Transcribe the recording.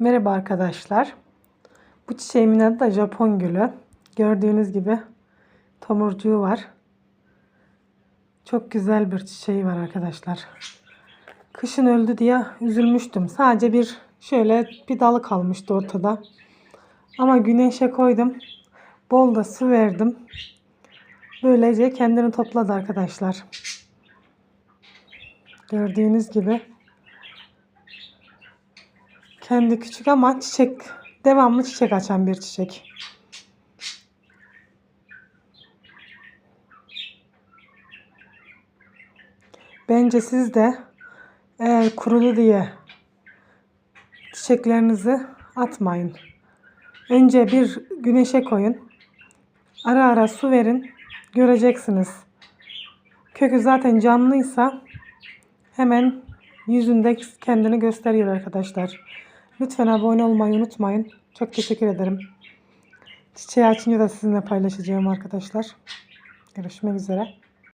Merhaba arkadaşlar. Bu çiçeğimin adı da Japon gülü. Gördüğünüz gibi tomurcuğu var. Çok güzel bir çiçeği var arkadaşlar. Kışın öldü diye üzülmüştüm. Sadece bir şöyle bir dalı kalmıştı ortada. Ama güneşe koydum. Bol da su verdim. Böylece kendini topladı arkadaşlar. Gördüğünüz gibi kendi küçük ama çiçek devamlı çiçek açan bir çiçek. Bence siz de eğer kurulu diye çiçeklerinizi atmayın. Önce bir güneşe koyun. Ara ara su verin. Göreceksiniz. Kökü zaten canlıysa hemen yüzünde kendini gösteriyor arkadaşlar. Lütfen abone olmayı unutmayın. Çok teşekkür ederim. Çiçeği açınca da sizinle paylaşacağım arkadaşlar. Görüşmek üzere.